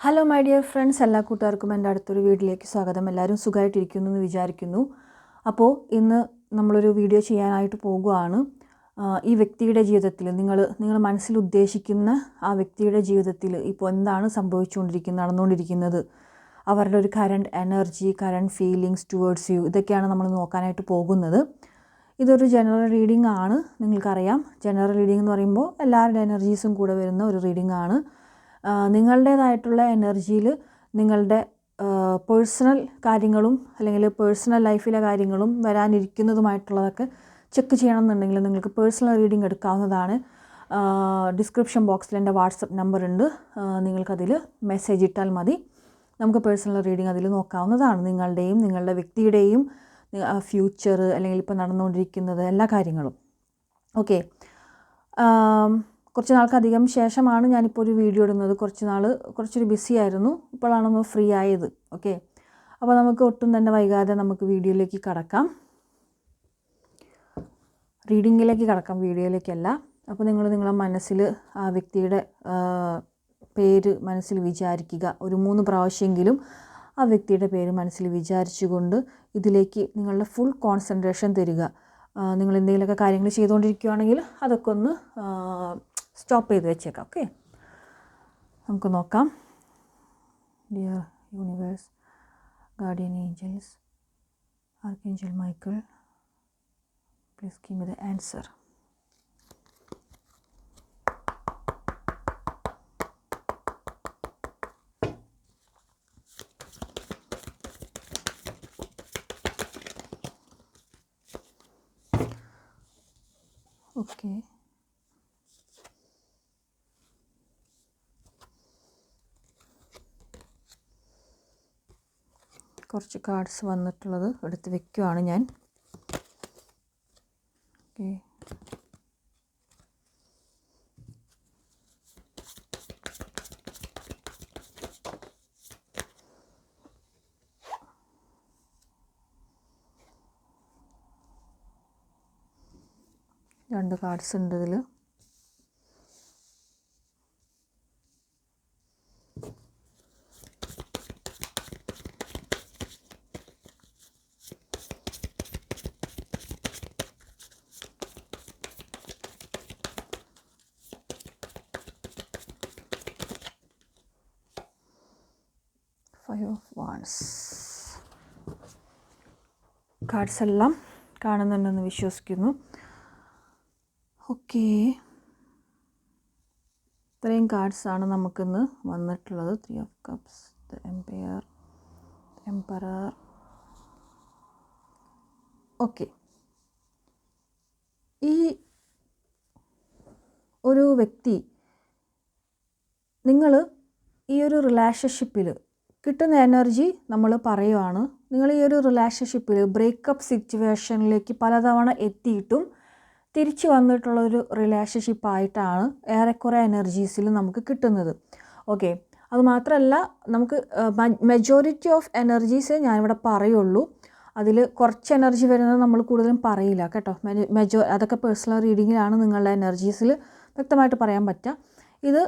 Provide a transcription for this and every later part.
Hello my dear friends എല്ലാ കൂട്ടുകാർക്കും എന്റെ അടുത്തൊരു വീട്ടിലേക്ക് സ്വാഗതം. എല്ലാവരും സുഖമായിട്ടിരിക്കുന്നു എന്ന് വിചാരിക്കുന്നു. അപ്പോൾ ഇന്ന് നമ്മളൊരു വീഡിയോ ചെയ്യാനായിട്ട് പോകുകയാണ് ഈ വ്യക്തിയുടെ ജീവിതത്തിൽ നിങ്ങൾ നിങ്ങൾ മനസ്സിൽ ഉദ്ദേശിക്കുന്ന ആ വ്യക്തിയുടെ ജീവിതത്തിൽ ഇപ്പോൾ എന്താണ് സംഭവിച്ചുകൊണ്ടിരിക്കുന്നത് നടന്നുകൊണ്ടിരിക്കുന്നത്? അവരുടെ ഒരു current energy current feelings towards you ഇതൊക്കെയാണ് നമ്മൾ നോക്കാനായിട്ട് പോകുന്നത്. ഇതൊരു ജനറൽ റീഡിംഗ് ആണ്. നിങ്ങൾക്കറിയാം. ജനറൽ റീഡിംഗ് എന്ന് പറയുമ്പോൾ എല്ലാവരുടെ എനർജീസും കൂടെ വരുന്ന ഒരു റീഡിംഗ് ആണ്. നിങ്ങളുടേതായിട്ടുള്ള എനർജിയിൽ നിങ്ങളുടെ പേഴ്സണൽ കാര്യങ്ങളും അല്ലെങ്കിൽ പേഴ്സണൽ ലൈഫിലെ കാര്യങ്ങളും വരാനിരിക്കുന്നതുമായിട്ടുള്ളതൊക്കെ ചെക്ക് ചെയ്യണം എന്നുണ്ടെങ്കിൽ നിങ്ങൾക്ക് പേഴ്സണൽ റീഡിംഗ് എടുക്കാവുന്നതാണ്. ഡിസ്ക്രിപ്ഷൻ ബോക്സിൽ എന്റെ വാട്സപ്പ് നമ്പർ ഉണ്ട് നിങ്ങൾക്കതിൽ മെസ്സേജ് ഇട്ടാൽ മതി. നമുക്ക് പേഴ്സണൽ റീഡിംഗ് അതിൽ നോക്കാവുന്നതാണ്. നിങ്ങളുടെയും നിങ്ങളുടെ വ്യക്തിയുടെയും ഫ്യൂച്ചർ അല്ലെങ്കിൽ ഇപ്പോൾ നടന്നുകൊണ്ടിരിക്കുന്നത് എല്ലാ കാര്യങ്ങളും. ഓക്കെ. കുറച്ച് നാൾക്കധികം ശേഷമാണ് ഞാനിപ്പോൾ ഒരു വീഡിയോ ഇടുന്നത്. കുറച്ച് നാൾ കുറച്ചൊരു ബിസി ആയിരുന്നു. ഇപ്പോഴാണൊന്ന് ഫ്രീ ആയത്. ഓക്കെ അപ്പോൾ നമുക്ക് ഒട്ടും തന്നെ വൈകാതെ നമുക്ക് വീഡിയോയിലേക്ക് കടക്കാം. റീഡിങ്ങിലേക്ക് കടക്കാം വീഡിയോയിലേക്കല്ല. അപ്പോൾ നിങ്ങൾ നിങ്ങളുടെ മനസ്സിൽ ആ വ്യക്തിയുടെ പേര് മനസ്സിൽ വിചാരിക്കുക. ഒരു മൂന്ന് പ്രാവശ്യമെങ്കിലും ആ വ്യക്തിയുടെ പേര് മനസ്സിൽ വിചാരിച്ചുകൊണ്ട് ഇതിലേക്ക് നിങ്ങളുടെ ഫുൾ കോൺസെൻട്രേഷൻ തരിക. നിങ്ങൾ എന്തെങ്കിലുമൊക്കെ കാര്യങ്ങൾ ചെയ്തുകൊണ്ടിരിക്കുകയാണെങ്കിൽ അതൊക്കെ ഒന്ന് സ്റ്റോപ്പ് ചെയ്ത് വെച്ചേക്കാം ഓക്കെ? നമുക്ക് നോക്കാം. Dear universe guardian angels archangel Michael please give me the answer Okay. കുറച്ച് കാർഡ്സ് വന്നിട്ടുള്ളത് എടുത്ത് വെക്കുവാണ് ഞാൻ. ഓക്കെ. രണ്ട് കാർഡ്സ് ഉണ്ട് ഇതിൽ കാർഡ്സ് എല്ലാം കാണുന്നുണ്ടെന്ന് വിശ്വസിക്കുന്നു. ഓക്കെ. ഇത്രയും കാർഡ്സാണ് നമുക്കിന്ന് വന്നിട്ടുള്ളത്. Three of cups the empire emperor okay. ഈ ഒരു വ്യക്തി നിങ്ങൾ ഈ ഒരു റിലേഷൻഷിപ്പിൽ കിട്ടുന്ന എനർജി നമ്മൾ പറയുവാണ്. നിങ്ങൾ ഈ ഒരു റിലേഷൻഷിപ്പിൽ ബ്രേക്കപ്പ് സിറ്റുവേഷനിലേക്ക് പലതവണ എത്തിയിട്ടും തിരിച്ചു വന്നിട്ടുള്ളൊരു റിലേഷൻഷിപ്പായിട്ടാണ് ഏറെക്കുറെ എനർജീസിൽ നമുക്ക് കിട്ടുന്നത്. ഓക്കെ അതുമാത്രമല്ല നമുക്ക് മെജോറിറ്റി ഓഫ് എനർജീസ് ഞാനിവിടെ പറയുള്ളൂ. അതിൽ കുറച്ച് എനർജി വരുന്നത് നമ്മൾ കൂടുതലും പറയില്ല കേട്ടോ. മെജോ അതൊക്കെ പേഴ്സണൽ റീഡിങ്ങിലാണ് നിങ്ങളുടെ എനർജീസിൽ വ്യക്തമായിട്ട് പറയാൻ പറ്റുക ഇത്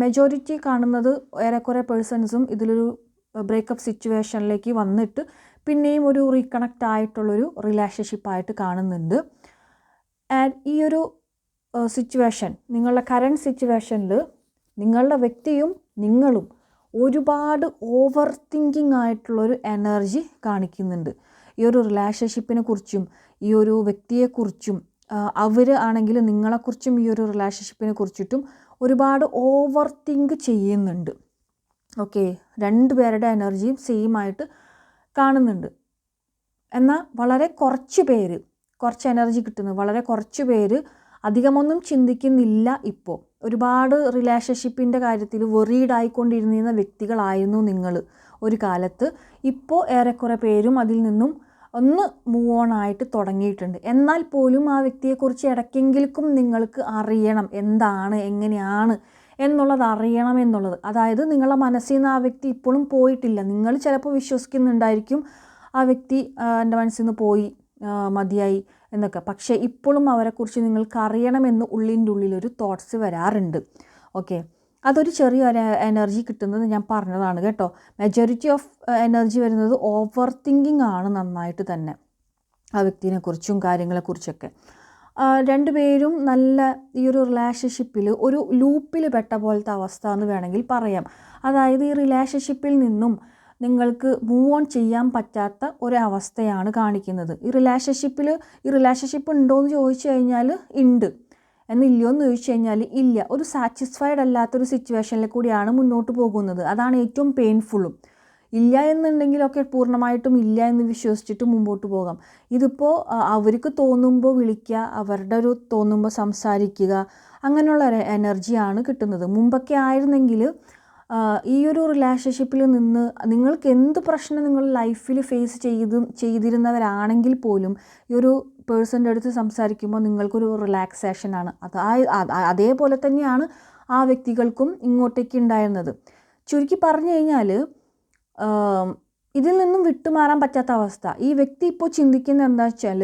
മെജോറിറ്റി കാണുന്നത് ഏറെക്കുറെ പേഴ്സൺസും ഇതിലൊരു ബ്രേക്കപ്പ് സിറ്റുവേഷനിലേക്ക് വന്നിട്ട് പിന്നെയും ഒരു റീകണക്റ്റ് ആയിട്ടുള്ളൊരു റിലേഷൻഷിപ്പായിട്ട് കാണുന്നുണ്ട്. ആൻഡ് ഈ ഒരു സിറ്റുവേഷൻ നിങ്ങളുടെ കറണ്ട് സിറ്റുവേഷനിൽ നിങ്ങളുടെ വ്യക്തിയും നിങ്ങളും ഒരുപാട് ഓവർ തിങ്കിങ് ആയിട്ടുള്ളൊരു എനർജി കാണിക്കുന്നുണ്ട്. ഈ ഒരു റിലേഷൻഷിപ്പിനെ കുറിച്ചും ഈ ഒരു വ്യക്തിയെക്കുറിച്ചും അവർ ആണെങ്കിൽ നിങ്ങളെക്കുറിച്ചും ഈ ഒരു റിലേഷൻഷിപ്പിനെ കുറിച്ചിട്ടും ഒരുപാട് ഓവർ തിങ്ക് ചെയ്യുന്നുണ്ട്. ഓക്കെ രണ്ട് പേരുടെ എനർജിയും സെയിം ആയിട്ട് കാണുന്നുണ്ട്. എന്നാൽ വളരെ കുറച്ച് പേര് കുറച്ച് എനർജി കിട്ടുന്നു. വളരെ കുറച്ച് പേര് അധികമൊന്നും ചിന്തിക്കുന്നില്ല ഇപ്പോൾ ഒരുപാട് റിലേഷൻഷിപ്പിന്റെ കാര്യത്തിൽ വെറീഡ് ആയിക്കൊണ്ടിരുന്ന വ്യക്തികളായിരുന്നു നിങ്ങൾ ഒരു കാലത്ത്. ഇപ്പോൾ ഏറെക്കുറെ പേരും അതിൽ നിന്നും ഒന്ന് മൂവ് ഓൺ ആയിട്ട് തുടങ്ങിയിട്ടുണ്ട്. എന്നാൽ പോലും ആ വ്യക്തിയെക്കുറിച്ച് ഇടയ്ക്കെങ്കിലും നിങ്ങൾക്ക് അറിയണം എന്താണ് എങ്ങനെയാണ് എന്നുള്ളത് അറിയണം എന്നുള്ളത്. അതായത് നിങ്ങളുടെ മനസ്സിൽ നിന്ന് ആ വ്യക്തി ഇപ്പോഴും പോയിട്ടില്ല. നിങ്ങൾ ചിലപ്പോൾ വിശ്വസിക്കുന്നുണ്ടായിരിക്കും ആ വ്യക്തി എന്റെ മനസ്സിൽ നിന്ന് പോയി മതിയായി എന്നൊക്കെ. പക്ഷേ ഇപ്പോഴും അവരെക്കുറിച്ച് നിങ്ങൾക്ക് അറിയണമെന്ന് ഉള്ളിന്റെ ഉള്ളിലൊരു തോട്ട്സ് വരാറുണ്ട്. ഓക്കെ അതൊരു ചെറിയൊരു എനർജി കിട്ടുന്നത് ഞാൻ പറഞ്ഞതാണ് കേട്ടോ. മെജോറിറ്റി ഓഫ് എനർജി വരുന്നത് ഓവർ തിങ്കിങ് ആണ് നന്നായിട്ട് തന്നെ ആ വ്യക്തിനെക്കുറിച്ചും കാര്യങ്ങളെക്കുറിച്ചൊക്കെ രണ്ടുപേരും നല്ല ഈ ഒരു റിലേഷൻഷിപ്പിൽ ഒരു ലൂപ്പിൽ പെട്ട പോലത്തെ അവസ്ഥ എന്ന് വേണമെങ്കിൽ പറയാം. അതായത് ഈ റിലേഷൻഷിപ്പിൽ നിന്നും നിങ്ങൾക്ക് മൂവ് ഓൺ ചെയ്യാൻ പറ്റാത്ത ഒരവസ്ഥയാണ് കാണിക്കുന്നത്. ഈ റിലേഷൻഷിപ്പിൽ ഈ റിലേഷൻഷിപ്പ് ഉണ്ടോ എന്ന് ചോദിച്ചു കഴിഞ്ഞാൽ ഉണ്ട്. എന്നില്ലയോ എന്ന് ചോദിച്ചു കഴിഞ്ഞാൽ ഇല്ല. ഒരു സാറ്റിസ്ഫൈഡ് അല്ലാത്തൊരു സിറ്റുവേഷനിൽ കൂടിയാണ് മുന്നോട്ട് പോകുന്നത്. അതാണ് ഏറ്റവും പെയിൻഫുള്ളും ഇല്ല എന്നുണ്ടെങ്കിലൊക്കെ പൂർണമായിട്ടും ഇല്ല എന്ന് വിശ്വസിച്ചിട്ട് മുമ്പോട്ട് പോകാം. ഇതിപ്പോൾ അവർക്ക് തോന്നുമ്പോൾ വിളിക്കുക അവരുടെ ഒരു തോന്നുമ്പോൾ സംസാരിക്കുക അങ്ങനെയുള്ള എനർജിയാണ് കിട്ടുന്നത്. മുമ്പൊക്കെ ആയിരുന്നെങ്കിൽ ഈ ഒരു റിലേഷൻഷിപ്പിൽ നിന്ന് നിങ്ങൾക്ക് എന്ത് പ്രശ്നം നിങ്ങൾ ലൈഫിൽ ഫേസ് ചെയ്ത് ചെയ്തിരുന്നവരാണെങ്കിൽ പോലും ഈ ഒരു പേഴ്സന്റെ അടുത്ത് സംസാരിക്കുമ്പോൾ നിങ്ങൾക്കൊരു റിലാക്സേഷനാണ് അത് അതേപോലെ തന്നെയാണ് ആ വ്യക്തികൾക്കും ഇങ്ങോട്ടേക്ക് ഉണ്ടായിരുന്നത്. ചുരുക്കി പറഞ്ഞു കഴിഞ്ഞാൽ ഇതിൽ നിന്നും വിട്ടുമാറാൻ പറ്റാത്ത അവസ്ഥ. ഈ വ്യക്തി ഇപ്പോൾ ചിന്തിക്കുന്നത് എന്താ വെച്ചാൽ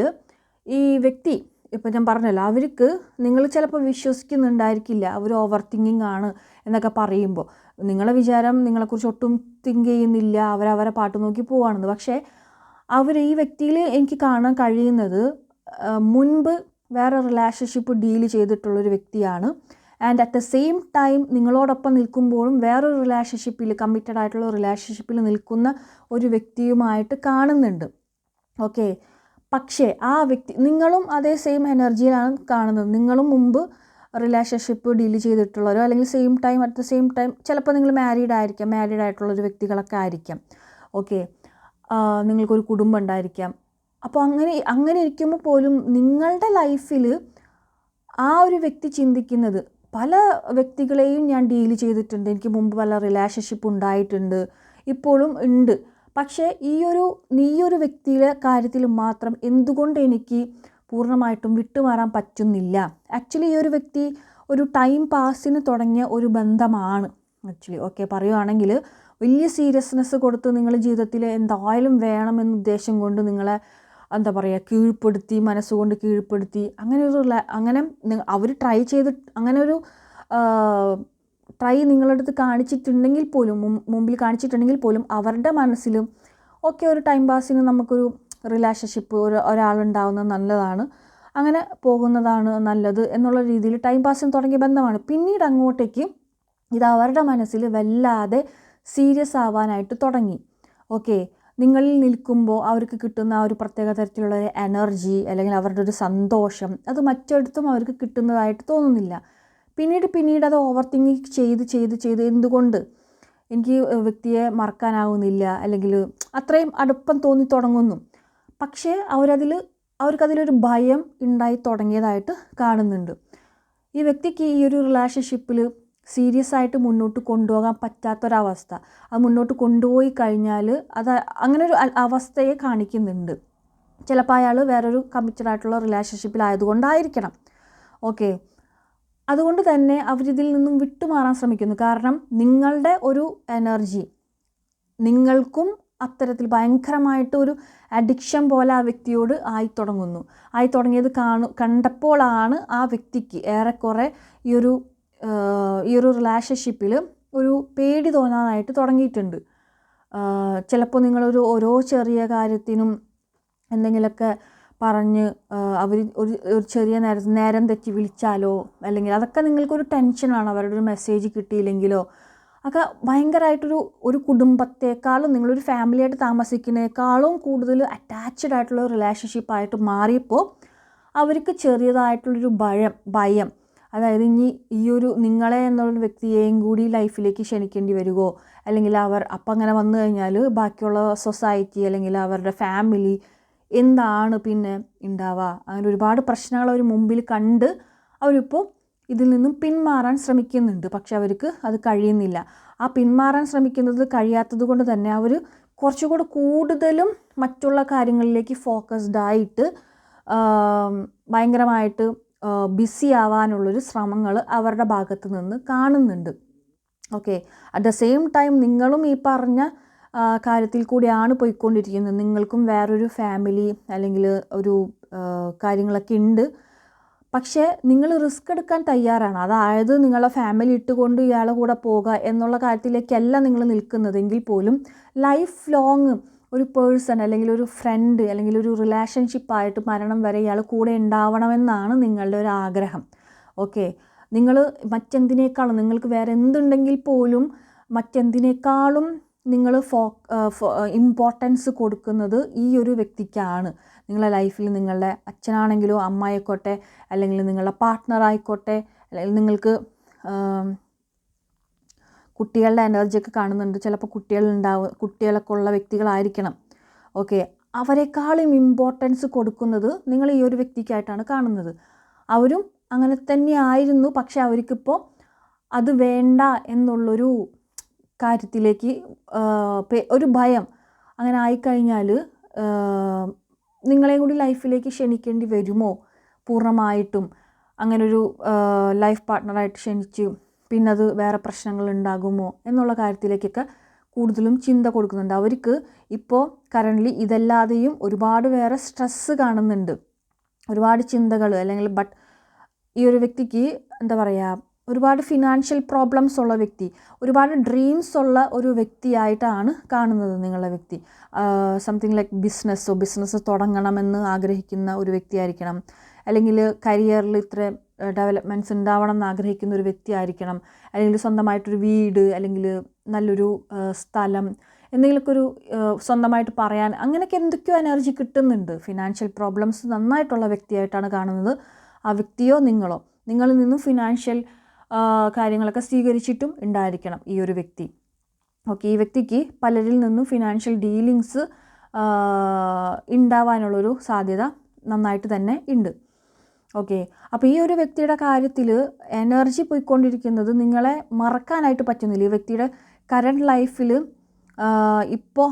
ഈ വ്യക്തി ഇപ്പോൾ ഞാൻ പറഞ്ഞല്ലോ അവർക്ക് നിങ്ങൾ ചിലപ്പോൾ വിശ്വസിക്കുന്നുണ്ടായിരിക്കില്ല അവർ ഓവർ തിങ്കിങ് ആണ് എന്നൊക്കെ പറയുമ്പോൾ. നിങ്ങളെ വിചാരം നിങ്ങളെക്കുറിച്ച് ഒട്ടും തിങ്ക് ചെയ്യുന്നില്ല. അവരവരെ പാട്ട് നോക്കി പോവാണെന്ന്. പക്ഷേ അവർ ഈ വ്യക്തിയിൽ എനിക്ക് കാണാൻ കഴിയുന്നത് മുൻപ് വേറെ റിലേഷൻഷിപ്പ് ഡീൽ ചെയ്തിട്ടുള്ളൊരു വ്യക്തിയാണ്. And at the same time നിങ്ങളോടൊപ്പം നിൽക്കുമ്പോഴും വേറൊരു റിലേഷൻഷിപ്പിൽ കമ്മിറ്റഡ് ആയിട്ടുള്ള റിലേഷൻഷിപ്പിൽ നിൽക്കുന്ന ഒരു വ്യക്തിയുമായിട്ട് കാണുന്നുണ്ട്. ഓക്കെ പക്ഷേ ആ വ്യക്തി നിങ്ങളും അതേ സെയിം എനർജിയിലാണ് കാണുന്നത്. നിങ്ങളും മുമ്പ് റിലേഷൻഷിപ്പ് ഡീൽ ചെയ്തിട്ടുള്ളവരോ അല്ലെങ്കിൽ same time at the same time ചിലപ്പോൾ നിങ്ങൾ മാരീഡ് ആയിരിക്കാം മാരീഡ് ആയിട്ടുള്ള ഒരു വ്യക്തികളൊക്കെ ആയിരിക്കാം. ഓക്കെ നിങ്ങൾക്കൊരു കുടുംബം ഉണ്ടായിരിക്കാം. അപ്പോൾ അങ്ങനെ അങ്ങനെ ഇരിക്കുമ്പോൾ പോലും നിങ്ങളുടെ ലൈഫിൽ ആ ഒരു വ്യക്തി ചിന്തിക്കുന്നത് പല വ്യക്തികളെയും ഞാൻ ഡീൽ ചെയ്തിട്ടുണ്ട് എനിക്ക് മുമ്പ് പല റിലേഷൻഷിപ്പ് ഉണ്ടായിട്ടുണ്ട് ഇപ്പോഴും ഉണ്ട്. പക്ഷേ ഈ ഒരു നീ ഒരു വ്യക്തിയുടെ കാര്യത്തിൽ മാത്രം എന്തുകൊണ്ട് എനിക്ക് പൂർണമായിട്ടും വിട്ടുമാറാൻ പറ്റുന്നില്ല. ആക്ച്വലി ഈ ഒരു വ്യക്തി ഒരു ടൈം പാസിന് തുടങ്ങിയ ഒരു ബന്ധമാണ്. ആക്ച്വലി ഓക്കെ പറയുവാണെങ്കിൽ വലിയ സീരിയസ്നെസ് കൊടുത്ത് നിങ്ങളുടെ ജീവിതത്തിൽ എന്തായാലും വേണമെന്ന ഉദ്ദേശം കൊണ്ട് നിങ്ങളെ എന്താ പറയുക കീഴ്പ്പെടുത്തി മനസ്സുകൊണ്ട് കീഴ്പ്പെടുത്തി അങ്ങനെ ഒരു അങ്ങനെ അവർ ട്രൈ ചെയ്ത് അങ്ങനെ ഒരു ട്രൈ നിങ്ങളുടെ അടുത്ത് കാണിച്ചിട്ടുണ്ടെങ്കിൽ പോലും മുമ്പിൽ കാണിച്ചിട്ടുണ്ടെങ്കിൽ പോലും അവരുടെ മനസ്സിലും ഒക്കെ ഒരു ടൈം പാസിന് നമുക്കൊരു റിലേഷൻഷിപ്പ് ഒരു ഒരാളുണ്ടാവുന്നത് നല്ലതാണ്. അങ്ങനെ പോകുന്നതാണ് നല്ലത് എന്നുള്ള രീതിയിൽ ടൈം പാസിന് തുടങ്ങിയ ബന്ധമാണ്. പിന്നീട് അങ്ങോട്ടേക്ക് ഇത് അവരുടെ മനസ്സിൽ വല്ലാതെ സീരിയസ് ആവാനായിട്ട് തുടങ്ങി. ഓക്കെ നിങ്ങളിൽ നിൽക്കുമ്പോൾ അവർക്ക് കിട്ടുന്ന ആ ഒരു പ്രത്യേക തരത്തിലുള്ള ഒരു എനർജി അല്ലെങ്കിൽ അവരുടെ ഒരു സന്തോഷം അത് മറ്റെടുത്തും അവർക്ക് കിട്ടുന്നതായിട്ട് തോന്നുന്നില്ല. പിന്നീട് പിന്നീട് അത് ഓവർ തിങ്കിങ് ചെയ്ത് ചെയ്ത് ചെയ്ത് എന്തുകൊണ്ട്? എനിക്ക് വ്യക്തിയെ മറക്കാനാവുന്നില്ല അല്ലെങ്കിൽ അത്രയും അടുപ്പം തോന്നി തുടങ്ങുന്നു. പക്ഷേ അവരതിൽ അവർക്കതിലൊരു ഭയം ഉണ്ടായി തുടങ്ങിയതായിട്ട് കാണുന്നുണ്ട്. ഈ വ്യക്തിക്ക് ഈ ഒരു റിലേഷൻഷിപ്പിൽ സീരിയസ് ആയിട്ട് മുന്നോട്ട് കൊണ്ടുപോകാൻ പറ്റാത്തൊരവസ്ഥ. അത് മുന്നോട്ട് കൊണ്ടുപോയി കഴിഞ്ഞാൽ അത് അങ്ങനെ ഒരു അവസ്ഥയെ കാണിക്കുന്നുണ്ട്. ചിലപ്പോൾ അയാൾ വേറൊരു കമ്മിറ്റഡ് ആയിട്ടുള്ള റിലേഷൻഷിപ്പിലായതുകൊണ്ടായിരിക്കണം ഓക്കെ അതുകൊണ്ട് തന്നെ അവരിതിൽ നിന്നും വിട്ടുമാറാൻ ശ്രമിക്കുന്നു. കാരണം നിങ്ങളുടെ ഒരു എനർജി നിങ്ങൾക്കും അത്തരത്തിൽ ഭയങ്കരമായിട്ട് ഒരു അഡിക്ഷൻ പോലെ ആ വ്യക്തിയോട് ആയി തുടങ്ങുന്നു. ആയി തുടങ്ങിയത് കാണു കണ്ടപ്പോഴാണ് ആ വ്യക്തിക്ക് ഏറെക്കുറെ ഈ ഒരു ഈ ഒരു റിലേഷൻഷിപ്പിൽ ഒരു പേടി തോന്നാനായിട്ട് തുടങ്ങിയിട്ടുണ്ട്. ചിലപ്പോൾ നിങ്ങളൊരു ഓരോ ചെറിയ കാര്യത്തിനും എന്തെങ്കിലുമൊക്കെ പറഞ്ഞ് അവർ ഒരു ഒരു ചെറിയ നേരം നേരം തെറ്റി വിളിച്ചാലോ അല്ലെങ്കിൽ അതൊക്കെ നിങ്ങൾക്കൊരു ടെൻഷനാണ് അവരുടെ ഒരു മെസ്സേജ് കിട്ടിയില്ലെങ്കിലോ ഒക്കെ ഭയങ്കരമായിട്ടൊരു ഒരു കുടുംബത്തെക്കാളും നിങ്ങളൊരു ഫാമിലിയായിട്ട് താമസിക്കുന്നതിനേക്കാളും കൂടുതൽ അറ്റാച്ച്ഡ് ആയിട്ടുള്ള റിലേഷൻഷിപ്പായിട്ട് മാറിയപ്പോൾ അവർക്ക് ചെറിയതായിട്ടുള്ളൊരു ഭയം ഭയം. അതായത് ഇനി ഈ ഒരു നിങ്ങളെ എന്നുള്ള വ്യക്തിയെയും കൂടി ലൈഫിലേക്ക് ക്ഷണിക്കേണ്ടി വരുമോ അല്ലെങ്കിൽ അവർ അപ്പം അങ്ങനെ വന്നു കഴിഞ്ഞാൽ ബാക്കിയുള്ള സൊസൈറ്റി അല്ലെങ്കിൽ അവരുടെ ഫാമിലി എന്താണ് പിന്നെ ഉണ്ടാവുക? അങ്ങനെ ഒരുപാട് പ്രശ്നങ്ങൾ അവർ മുമ്പിൽ കണ്ട് അവരിപ്പോൾ ഇതിൽ നിന്നും പിന്മാറാൻ ശ്രമിക്കുന്നുണ്ട്. പക്ഷെ അവർക്ക് അത് കഴിയുന്നില്ല. ആ പിന്മാറാൻ ശ്രമിക്കുന്നത് കഴിയാത്തത് കൊണ്ട് തന്നെ അവർ കുറച്ചുകൂടെ കൂടുതലും മറ്റുള്ള കാര്യങ്ങളിലേക്ക് ഫോക്കസ്ഡ് ആയിട്ട് ഭയങ്കരമായിട്ട് ബിസി ആവാനുള്ളൊരു ശ്രമങ്ങൾ അവരുടെ ഭാഗത്ത് നിന്ന് കാണുന്നുണ്ട്. Okay at the same time നിങ്ങളും ഈ പറഞ്ഞ കാര്യത്തിൽ കൂടിയാണ് പോയിക്കൊണ്ടിരിക്കുന്നത്. നിങ്ങൾക്കും വേറൊരു ഫാമിലി അല്ലെങ്കിൽ ഒരു കാര്യങ്ങളൊക്കെ ഉണ്ട്. പക്ഷേ നിങ്ങൾ റിസ്ക് എടുക്കാൻ തയ്യാറാണ്. അതായത് നിങ്ങളെ ഫാമിലി ഇട്ടുകൊണ്ട് ഇയാളെ കൂടെ പോകുക എന്നുള്ള കാര്യത്തിലേക്കല്ല നിങ്ങൾ നിൽക്കുന്നതെങ്കിൽ പോലും ലൈഫ് ലോങ് ഒരു പേഴ്സൺ അല്ലെങ്കിൽ ഒരു ഫ്രണ്ട് അല്ലെങ്കിൽ ഒരു റിലേഷൻഷിപ്പായിട്ട് മരണം വരെ ഇയാൾ കൂടെ ഉണ്ടാവണമെന്നാണ് നിങ്ങളുടെ ഒരു ആഗ്രഹം. ഓക്കെ നിങ്ങൾ മറ്റെന്തിനേക്കാളും നിങ്ങൾക്ക് വേറെ എന്തുണ്ടെങ്കിൽ പോലും മറ്റെന്തിനേക്കാളും നിങ്ങൾ ഫോ ഇമ്പോർട്ടൻസ് കൊടുക്കുന്നത് ഈ ഒരു വ്യക്തിക്കാണ്. നിങ്ങളുടെ ലൈഫിൽ നിങ്ങളുടെ അച്ഛനാണെങ്കിലോ അമ്മായിക്കോട്ടെ അല്ലെങ്കിൽ നിങ്ങളുടെ പാർട്ട്ണർ ആയിക്കോട്ടെ അല്ലെങ്കിൽ നിങ്ങൾക്ക് കുട്ടികളുടെ എനർജിയൊക്കെ കാണുന്നുണ്ട്. ചിലപ്പോൾ കുട്ടികളുണ്ടാവും കുട്ടികളൊക്കെ ഉള്ള വ്യക്തികളായിരിക്കണം. ഓക്കെ അവരെക്കാളും ഇമ്പോർട്ടൻസ് കൊടുക്കുന്നത് നിങ്ങൾ ഈ ഒരു വ്യക്തിക്കായിട്ടാണ് കാണുന്നത്. അവരും അങ്ങനെ തന്നെ ആയിരുന്നു. പക്ഷെ അവർക്കിപ്പോൾ അത് വേണ്ട എന്നുള്ളൊരു കാര്യത്തിലേക്ക് ഒരു ഭയം അങ്ങനെ ആയിക്കഴിഞ്ഞാൽ നിങ്ങളെയും കൂടി ലൈഫിലേക്ക് ക്ഷണിക്കേണ്ടി വരുമോ? പൂർണമായിട്ടും അങ്ങനൊരു ലൈഫ് പാർട്ട്ണറായിട്ട് ക്ഷണിച്ച് പിന്നെ അത് വേറെ പ്രശ്നങ്ങൾ ഉണ്ടാകുമോ? എന്നുള്ള കാര്യത്തിലേക്കൊക്കെ കൂടുതലും ചിന്ത കൊടുക്കുന്നുണ്ട്. അവർക്ക് ഇപ്പോൾ കറന്റ്ലി ഇതല്ലാതെയും ഒരുപാട് വേറെ സ്ട്രെസ്സ് കാണുന്നുണ്ട്. ഒരുപാട് ചിന്തകൾ അല്ലെങ്കിൽ ബട്ട് ഈ ഒരു വ്യക്തിക്ക് എന്താ പറയുക ഒരുപാട് ഫിനാൻഷ്യൽ പ്രോബ്ലംസ് ഉള്ള വ്യക്തി ഒരുപാട് ഡ്രീംസ് ഉള്ള ഒരു വ്യക്തിയായിട്ടാണ് കാണുന്നത് നിങ്ങളുടെ വ്യക്തി. സംതിങ് ലൈക്ക് ബിസിനസ്സോ ബിസിനസ് തുടങ്ങണമെന്ന് ആഗ്രഹിക്കുന്ന ഒരു വ്യക്തിയായിരിക്കണം. അല്ലെങ്കിൽ കരിയറിൽ ഇത്ര ഡെവലപ്മെന്റ്സ് ഉണ്ടാവണം എന്ന് ആഗ്രഹിക്കുന്ന ഒരു വ്യക്തിയായിരിക്കണം. അല്ലെങ്കിൽ സ്വന്തമായിട്ടൊരു വീട് അല്ലെങ്കിൽ നല്ലൊരു സ്ഥലം എന്തെങ്കിലുമൊക്കെ ഒരു സ്വന്തമായിട്ട് പറയാൻ അങ്ങനെയൊക്കെ എന്തൊക്കെയോ എനർജി കിട്ടുന്നുണ്ട്. ഫിനാൻഷ്യൽ പ്രോബ്ലംസ് നന്നായിട്ടുള്ള വ്യക്തിയായിട്ടാണ് കാണുന്നത് ആ വ്യക്തിയോ നിങ്ങളോ. നിങ്ങളിൽ നിന്നും ഫിനാൻഷ്യൽ കാര്യങ്ങളൊക്കെ സ്വീകരിച്ചിട്ടും ഉണ്ടായിരിക്കണം ഈ ഒരു വ്യക്തി. ഓക്കെ ഈ വ്യക്തിക്ക് പലരിൽ നിന്നും ഫിനാൻഷ്യൽ ഡീലിങ്സ് ഉണ്ടാവാനുള്ളൊരു സാധ്യത നന്നായിട്ട് തന്നെ ഉണ്ട്. ഓക്കെ അപ്പോൾ ഈ ഒരു വ്യക്തിയുടെ കാര്യത്തിൽ എനർജി പോയിക്കൊണ്ടിരിക്കുന്നത് നിങ്ങളെ മറക്കാനായിട്ട് പറ്റുന്നില്ല. ഈ വ്യക്തിയുടെ കറണ്ട് ലൈഫിൽ ഇപ്പോൾ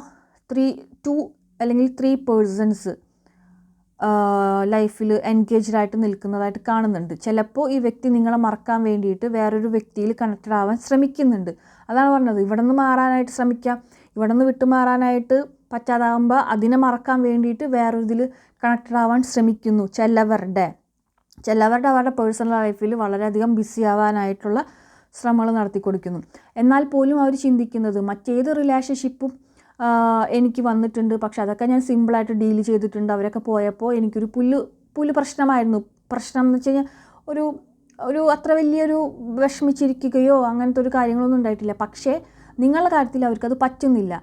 ത്രീ ടു അല്ലെങ്കിൽ ത്രീ പേഴ്സൺസ് ലൈഫിൽ എൻഗേജ്ഡ് ആയിട്ട് നിൽക്കുന്നതായിട്ട് കാണുന്നുണ്ട്. ചിലപ്പോൾ ഈ വ്യക്തി നിങ്ങളെ മറക്കാൻ വേണ്ടിയിട്ട് വേറൊരു വ്യക്തിയിൽ കണക്റ്റഡ് ആവാൻ ശ്രമിക്കുന്നുണ്ട്. അതാണ് പറഞ്ഞത്. ഇവിടെ നിന്ന് മാറാനായിട്ട് ശ്രമിക്കാം. ഇവിടെ നിന്ന് വിട്ടുമാറാനായിട്ട് പറ്റാതാകുമ്പോൾ അതിനെ മറക്കാൻ വേണ്ടിയിട്ട് വേറൊരിതിൽ കണക്റ്റഡ് ആവാൻ ശ്രമിക്കുന്നു ചിലവരുടെ. ചിലവരുടെ അവരുടെ പേഴ്സണൽ ലൈഫിൽ വളരെയധികം ബിസി ആവാനായിട്ടുള്ള ശ്രമങ്ങൾ നടത്തി കൊടുക്കുന്നു എന്നാൽ പോലും അവർ ചിന്തിക്കുന്നത് മറ്റേത് റിലേഷൻഷിപ്പും എനിക്ക് വന്നിട്ടുണ്ട്. പക്ഷെ അതൊക്കെ ഞാൻ സിമ്പിളായിട്ട് ഡീൽ ചെയ്തിട്ടുണ്ട്. അവരൊക്കെ പോയപ്പോൾ എനിക്കൊരു പുല്ല് പുല്ല് പ്രശ്നമായിരുന്നു. പ്രശ്നം എന്ന് വെച്ച് കഴിഞ്ഞാൽ ഒരു ഒരു അത്ര വലിയൊരു വിഷമിച്ചിരിക്കുകയോ അങ്ങനത്തെ ഒരു കാര്യങ്ങളൊന്നും ഉണ്ടായിട്ടില്ല. പക്ഷേ നിങ്ങളുടെ കാര്യത്തിൽ അവർക്കത് പറ്റുന്നില്ല.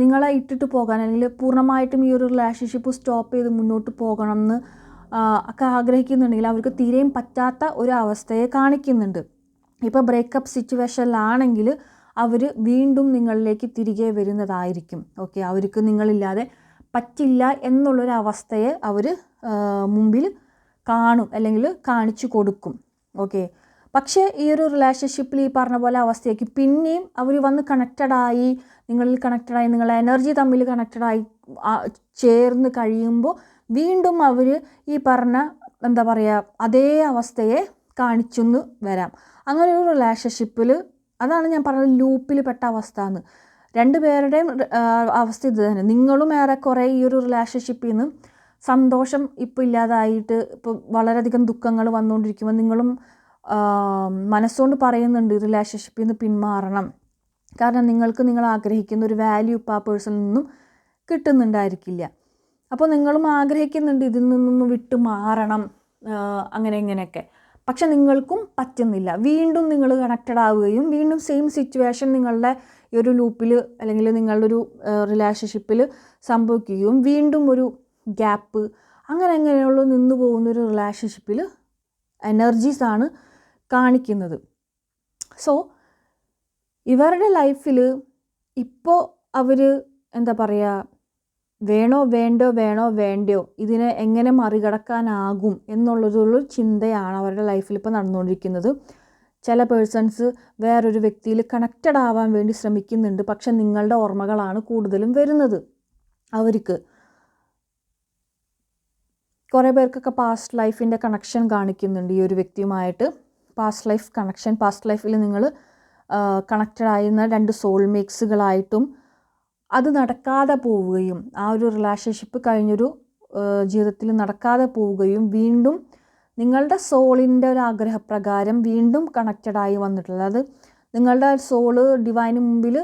നിങ്ങളെ ഇട്ടിട്ട് പോകാൻ അല്ലെങ്കിൽ പൂർണമായിട്ടും ഈ ഒരു റിലേഷൻഷിപ്പ് സ്റ്റോപ്പ് ചെയ്ത് മുന്നോട്ട് പോകണം എന്ന് ഒക്കെ ആഗ്രഹിക്കുന്നുണ്ടെങ്കിൽ അവർക്ക് തീരെയും പറ്റാത്ത ഒരു അവസ്ഥയെ കാണിക്കുന്നുണ്ട്. ഇപ്പോൾ ബ്രേക്കപ്പ് സിറ്റുവേഷനിലാണെങ്കിൽ അവർ വീണ്ടും നിങ്ങളിലേക്ക് തിരികെ വരുന്നതായിരിക്കും. ഓക്കെ? അവർക്ക് നിങ്ങളില്ലാതെ പറ്റില്ല എന്നുള്ളൊരവസ്ഥയെ അവർ മുമ്പിൽ കാണും അല്ലെങ്കിൽ കാണിച്ചു കൊടുക്കും. ഓക്കെ? പക്ഷേ ഈ ഒരു റിലേഷൻഷിപ്പിൽ ഈ പറഞ്ഞ പോലെ അവസ്ഥയ്ക്ക്. പിന്നെയും അവർ വന്ന് കണക്റ്റഡായി നിങ്ങളിൽ കണക്റ്റഡായി നിങ്ങളെ എനർജി തമ്മിൽ കണക്റ്റഡായി ചേർന്ന് കഴിയുമ്പോൾ വീണ്ടും അവർ ഈ പറഞ്ഞ എന്താ പറയുക അതേ അവസ്ഥയെ കാണിച്ചെന്ന് വരാം. അങ്ങനെ ഒരു റിലേഷൻഷിപ്പിൽ അതാണ് ഞാൻ പറഞ്ഞത് ലൂപ്പിൽ പെട്ട അവസ്ഥ എന്ന് രണ്ട് പേരുടെയും അവസ്ഥ ഇത് തന്നെ. നിങ്ങളും കുറേ ഈ ഒരു റിലേഷൻഷിപ്പിൽ നിന്ന് സന്തോഷം ഇപ്പോൾ ഇല്ലാതായിട്ട് ഇപ്പോൾ വളരെയധികം ദുഃഖങ്ങൾ വന്നുകൊണ്ടിരിക്കുമ്പോൾ നിങ്ങളും മനസ്സുകൊണ്ട് പറയുന്നുണ്ട് റിലേഷൻഷിപ്പിൽ നിന്ന് പിന്മാറണം. കാരണം നിങ്ങൾക്ക് നിങ്ങൾ ആഗ്രഹിക്കുന്ന ഒരു വാല്യൂ ഇപ്പോൾ ആ പേഴ്സണിൽ നിന്നും കിട്ടുന്നുണ്ടായിരിക്കില്ല. അപ്പോൾ നിങ്ങളും ആഗ്രഹിക്കുന്നുണ്ട് ഇതിൽ നിന്നൊന്ന് വിട്ടു മാറണം അങ്ങനെ ഇങ്ങനെയൊക്കെ. പക്ഷെ നിങ്ങൾക്കും പറ്റുന്നില്ല. വീണ്ടും നിങ്ങൾ കണക്റ്റഡ് ആവുകയും വീണ്ടും സെയിം സിറ്റുവേഷൻ നിങ്ങളുടെ ഈ ഒരു ലൂപ്പിൽ അല്ലെങ്കിൽ നിങ്ങളുടെ ഒരു റിലേഷൻഷിപ്പിൽ സംഭവിക്കുകയും വീണ്ടും ഒരു ഗ്യാപ്പ് അങ്ങനെ അങ്ങനെയുള്ള നിന്ന് പോകുന്ന ഒരു റിലേഷൻഷിപ്പിൽ എനർജീസാണ് കാണിക്കുന്നത്. സോ ഇവരുടെ ലൈഫിൽ ഇപ്പോൾ അവർ എന്താ പറയുക വേണോ വേണ്ടോ വേണോ വേണ്ടയോ ഇതിനെ എങ്ങനെ മറികടക്കാനാകും എന്നുള്ളതൊരു ചിന്തയാണ് അവരുടെ ലൈഫിൽ ഇപ്പോൾ നടന്നുകൊണ്ടിരിക്കുന്നത്. ചില പേഴ്സൺസ് വേറൊരു വ്യക്തിയിൽ കണക്റ്റഡ് ആവാൻ വേണ്ടി ശ്രമിക്കുന്നുണ്ട്. പക്ഷെ നിങ്ങളുടെ ഓർമ്മകളാണ് കൂടുതലും വരുന്നത് അവർക്ക്. കുറേ പേർക്കൊക്കെ പാസ്റ്റ് ലൈഫിന്റെ കണക്ഷൻ കാണിക്കുന്നുണ്ട് ഈ ഒരു വ്യക്തിയുമായിട്ട്. പാസ്റ്റ് ലൈഫ് കണക്ഷൻ പാസ്റ്റ് ലൈഫിൽ നിങ്ങൾ കണക്റ്റഡ് ആയിരുന്ന രണ്ട് സോൾമേറ്റ്സുകളായിട്ടും അത് നടക്കാതെ പോവുകയും ആ ഒരു റിലേഷൻഷിപ്പ് കഴിഞ്ഞൊരു ജീവിതത്തിൽ നടക്കാതെ പോവുകയും വീണ്ടും നിങ്ങളുടെ സോളിന്റെ ഒരു ആഗ്രഹപ്രകാരം വീണ്ടും കണക്റ്റഡായി വന്നിട്ടുള്ളത്. അത് നിങ്ങളുടെ സോൾ ഡിവൈന് മുമ്പിൽ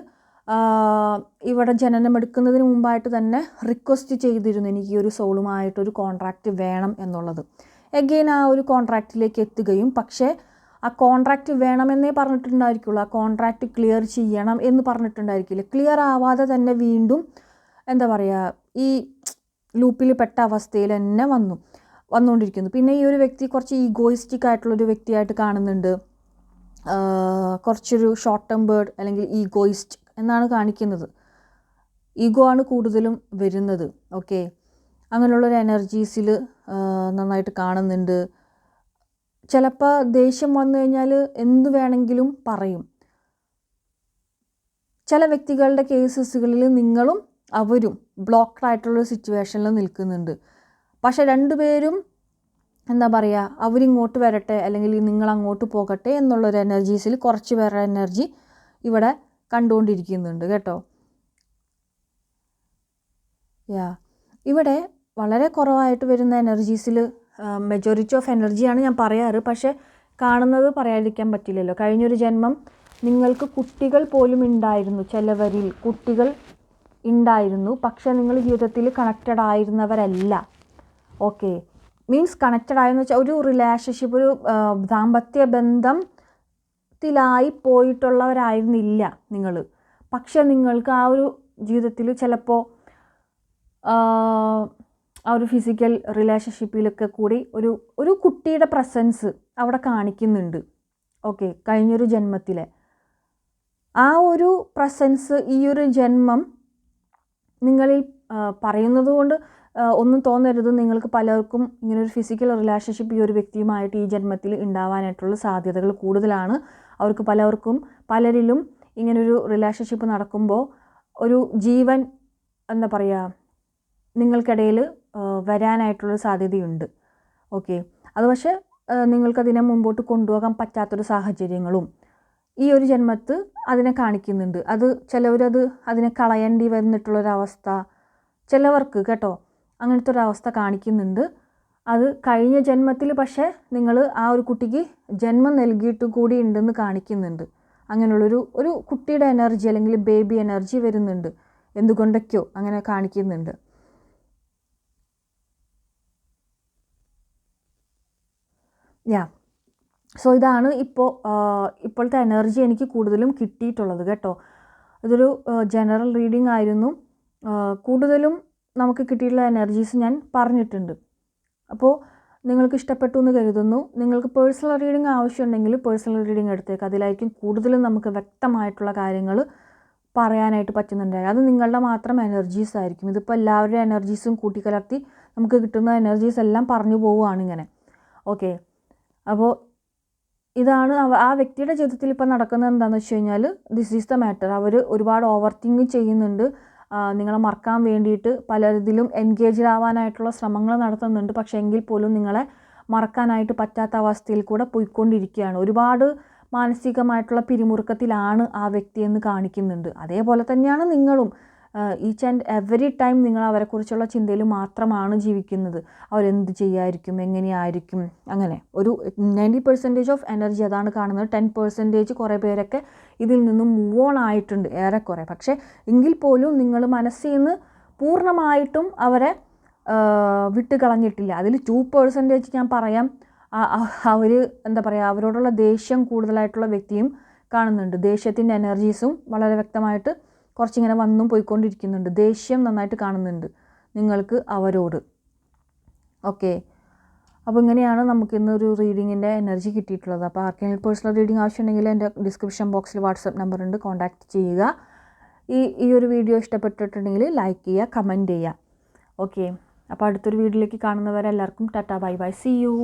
ഇവിടെ ജനനം എടുക്കുന്നതിന് മുമ്പായിട്ട് തന്നെ റിക്വസ്റ്റ് ചെയ്തിരുന്നു എനിക്ക് ഒരു സോളുമായിട്ടൊരു കോൺട്രാക്റ്റ് വേണം എന്നുള്ളത്. എഗെയിൻ ആ ഒരു കോൺട്രാക്റ്റിലേക്ക് എത്തുകയും പക്ഷേ ആ കോൺട്രാക്റ്റ് വേണമെന്നേ പറഞ്ഞിട്ടുണ്ടായിരിക്കുള്ളൂ. ആ കോൺട്രാക്റ്റ് ക്ലിയർ ചെയ്യണം എന്ന് പറഞ്ഞിട്ടുണ്ടായിരിക്കില്ല. ക്ലിയർ ആവാതെ തന്നെ വീണ്ടും എന്താ പറയുക ഈ ലൂപ്പിൽ പെട്ട അവസ്ഥയിൽ തന്നെ വന്നു വന്നുകൊണ്ടിരിക്കുന്നു. പിന്നെ ഈ ഒരു വ്യക്തി കുറച്ച് ഈഗോയിസ്റ്റിക് ആയിട്ടുള്ളൊരു വ്യക്തിയായിട്ട് കാണുന്നുണ്ട്. കുറച്ചൊരു ഷോർട്ട് ടേം ബേർഡ് അല്ലെങ്കിൽ ഈഗോയിസ്റ്റ് എന്നാണ് കാണിക്കുന്നത്. ഈഗോ ആണ് കൂടുതലും വരുന്നത്. ഓക്കെ അങ്ങനെയുള്ളൊരു എനർജീസിൽ നന്നായിട്ട് കാണുന്നുണ്ട്. ചിലപ്പോൾ ദേഷ്യം വന്നു കഴിഞ്ഞാൽ എന്ത് വേണമെങ്കിലും പറയും. ചില വ്യക്തികളുടെ കേസസുകളിൽ നിങ്ങളും അവരും ബ്ലോക്ക്ഡ് ആയിട്ടുള്ള സിറ്റുവേഷനിൽ നിൽക്കുന്നുണ്ട്. പക്ഷെ രണ്ടുപേരും എന്താ പറയുക അവരിങ്ങോട്ട് വരട്ടെ അല്ലെങ്കിൽ നിങ്ങൾ അങ്ങോട്ട് പോകട്ടെ എന്നുള്ളൊരു എനർജീസിൽ കുറച്ച് പേരുടെ എനർജി ഇവിടെ കണ്ടുകൊണ്ടിരിക്കുന്നുണ്ട് കേട്ടോ. യാ ഇവിടെ വളരെ കുറവായിട്ട് വരുന്ന എനർജീസിൽ മെജോറിറ്റി ഓഫ് എനർജിയാണ് ഞാൻ പറയാറ്. പക്ഷേ കാണുന്നത് പറയാതിരിക്കാൻ പറ്റില്ലല്ലോ. കഴിഞ്ഞൊരു ജന്മം നിങ്ങൾക്ക് കുട്ടികൾ പോലും ഉണ്ടായിരുന്നു ചിലവരിൽ. കുട്ടികൾ ഉണ്ടായിരുന്നു പക്ഷേ നിങ്ങൾ ജീവിതത്തിൽ കണക്റ്റഡ് ആയിരുന്നവരല്ല. ഓക്കെ മീൻസ് കണക്റ്റഡ് ആയെന്ന് വെച്ചാൽ ഒരു റിലേഷൻഷിപ്പ് ഒരു ദാമ്പത്യ ബന്ധത്തിലായി പോയിട്ടുള്ളവരായിരുന്നില്ല നിങ്ങൾ പക്ഷേ നിങ്ങൾക്ക് ആ ഒരു ജീവിതത്തിൽ ചിലപ്പോൾ ആ ഒരു ഫിസിക്കൽ റിലേഷൻഷിപ്പിലൊക്കെ കൂടി ഒരു ഒരു കുട്ടിയുടെ പ്രസൻസ് അവിടെ കാണിക്കുന്നുണ്ട്. ഓക്കെ കഴിഞ്ഞൊരു ജന്മത്തിലെ. ആ ഒരു പ്രസൻസ് ഈ ഒരു ജന്മം നിങ്ങളിൽ പറയുന്നത് കൊണ്ട് ഒന്നും തോന്നരുത്. നിങ്ങൾക്ക് പലർക്കും ഇങ്ങനെ ഒരു ഫിസിക്കൽ റിലേഷൻഷിപ്പ് ഈ ഒരു വ്യക്തിയുമായിട്ട് ഈ ജന്മത്തിൽ ഉണ്ടാവാനായിട്ടുള്ള സാധ്യതകൾ കൂടുതലാണ്. അവർക്ക് പലർക്കും പലരിലും ഇങ്ങനൊരു റിലേഷൻഷിപ്പ് നടക്കുമ്പോൾ ഒരു ജീവൻ എന്താ പറയുക നിങ്ങൾക്കിടയിൽ വരാനായിട്ടുള്ള സാധ്യതയുണ്ട്. ഓക്കെ. അത് പക്ഷേ നിങ്ങൾക്കതിനെ മുമ്പോട്ട് കൊണ്ടുപോകാൻ പറ്റാത്തൊരു സാഹചര്യങ്ങളും ഈ ഒരു ജന്മത്ത് അതിനെ കാണിക്കുന്നുണ്ട്. അത് ചിലവരത് അതിനെ കളയേണ്ടി വന്നിട്ടുള്ളൊരവസ്ഥ ചിലവർക്ക് കേട്ടോ അങ്ങനത്തെ ഒരു അവസ്ഥ കാണിക്കുന്നുണ്ട്. അത് കഴിഞ്ഞ ജന്മത്തിൽ പക്ഷേ നിങ്ങൾ ആ ഒരു കുട്ടിക്ക് ജന്മം നൽകിയിട്ട് കൂടി ഉണ്ടെന്ന് കാണിക്കുന്നുണ്ട്. അങ്ങനെയുള്ളൊരു ഒരു കുട്ടിയുടെ എനർജി അല്ലെങ്കിൽ ബേബി എനർജി വരുന്നുണ്ട്. എന്തുകൊണ്ടൊക്കെയോ അങ്ങനെ കാണിക്കുന്നുണ്ട്. യാ സോ ഇതാണ് ഇപ്പോൾ ഇപ്പോഴത്തെ എനർജി എനിക്ക് കൂടുതലും കിട്ടിയിട്ടുള്ളത് കേട്ടോ. ഇതൊരു ജനറൽ റീഡിംഗ് ആയിരുന്നു. കൂടുതലും നമുക്ക് കിട്ടിയിട്ടുള്ള എനർജീസ് ഞാൻ പറഞ്ഞിട്ടുണ്ട്. അപ്പോൾ നിങ്ങൾക്ക് ഇഷ്ടപ്പെട്ടു എന്ന് കരുതുന്നു. നിങ്ങൾക്ക് പേഴ്സണൽ റീഡിംഗ് ആവശ്യമുണ്ടെങ്കിൽ പേഴ്സണൽ റീഡിംഗ് എടുത്തേക്ക്. അതിലായിരിക്കും കൂടുതലും നമുക്ക് വ്യക്തമായിട്ടുള്ള കാര്യങ്ങൾ പറയാനായിട്ട് പറ്റുന്നുണ്ടായിരുന്നു അത് നിങ്ങളുടെ മാത്രം എനർജീസ് ആയിരിക്കും. ഇതിപ്പോൾ എല്ലാവരുടെ എനർജീസും കൂട്ടിക്കലർത്തി നമുക്ക് കിട്ടുന്ന എനർജീസ് എല്ലാം പറഞ്ഞു പോവുകയാണ് ഇങ്ങനെ. ഓക്കെ അപ്പോൾ ഇതാണ് ആ വ്യക്തിയുടെ ജീവിതത്തിൽ ഇപ്പോൾ നടക്കുന്നത് എന്താണെന്ന് വെച്ച് കഴിഞ്ഞാൽ ദിസ് ഈസ് ദ മാറ്റർ അവർ ഒരുപാട് ഓവർ തിങ്ക് ചെയ്യുന്നുണ്ട് നിങ്ങളെ മറക്കാൻ വേണ്ടിയിട്ട് പലതിലും എൻഗേജ്ഡ് ആവാനായിട്ടുള്ള ശ്രമങ്ങൾ നടത്തുന്നുണ്ട്. പക്ഷേ എങ്കിൽ പോലും നിങ്ങളെ മറക്കാനായിട്ട് പറ്റാത്ത അവസ്ഥയിൽ കൂടെ പോയിക്കൊണ്ടിരിക്കുകയാണ്. ഒരുപാട് മാനസികമായിട്ടുള്ള പിരിമുറുക്കത്തിലാണ് ആ വ്യക്തിയെന്ന് കാണിക്കുന്നുണ്ട്. അതേപോലെ തന്നെയാണ് നിങ്ങളും. ഈച്ച് ആൻഡ് എവറി ടൈം നിങ്ങൾ അവരെക്കുറിച്ചുള്ള ചിന്തയിൽ മാത്രമാണ് ജീവിക്കുന്നത്. അവരെന്ത് ചെയ്യായിരിക്കും എങ്ങനെയായിരിക്കും അങ്ങനെ. ഒരു നയന്റി പെർസെന്റേജ് ഓഫ് എനർജി അതാണ് കാണുന്നത്. ടെൻ പെർസെന്റേജ് കുറേ പേരൊക്കെ ഇതിൽ നിന്നും മൂവ് ഓൺ ആയിട്ടുണ്ട് ഏറെക്കുറെ. പക്ഷേ എങ്കിൽ പോലും നിങ്ങൾ മനസ്സിൽ നിന്ന് പൂർണമായിട്ടും അവരെ വിട്ട് കളഞ്ഞിട്ടില്ല അതിൽ ടു പെർസെന്റേജ് ഞാൻ പറയാം. അവർ എന്താ പറയുക അവരോടുള്ള ദേഷ്യം കൂടുതലായിട്ടുള്ള വ്യക്തിയും കാണുന്നുണ്ട്. ദേഷ്യത്തിന്റെ എനർജീസും വളരെ വ്യക്തമായിട്ട് കുറച്ചിങ്ങനെ വന്നും പോയിക്കൊണ്ടിരിക്കുന്നുണ്ട്. ദേഷ്യം നന്നായിട്ട് കാണുന്നുണ്ട് നിങ്ങൾക്ക് അവരോട്. ഓക്കെ. അപ്പോൾ ഇങ്ങനെയാണ് നമുക്ക് ഇന്നൊരു റീഡിങ്ങിന്റെ എനർജി കിട്ടിയിട്ടുള്ളത്. അപ്പോൾ ആർക്കെങ്കിലും പേഴ്സണൽ റീഡിംഗ് ആവശ്യമുണ്ടെങ്കിൽ എന്റെ ഡിസ്ക്രിപ്ഷൻ ബോക്സിൽ വാട്സപ്പ് നമ്പർ ഉണ്ട്. കോൺടാക്റ്റ് ചെയ്യുക. ഈ ഈ ഒരു വീഡിയോ ഇഷ്ടപ്പെട്ടിട്ടുണ്ടെങ്കിൽ ലൈക്ക് ചെയ്യുക കമന്റ് ചെയ്യുക. ഓക്കെ. അപ്പോൾ അടുത്തൊരു വീഡിയോയിലേക്ക് കാണുന്നവരെല്ലാവർക്കും tata bye bye. See you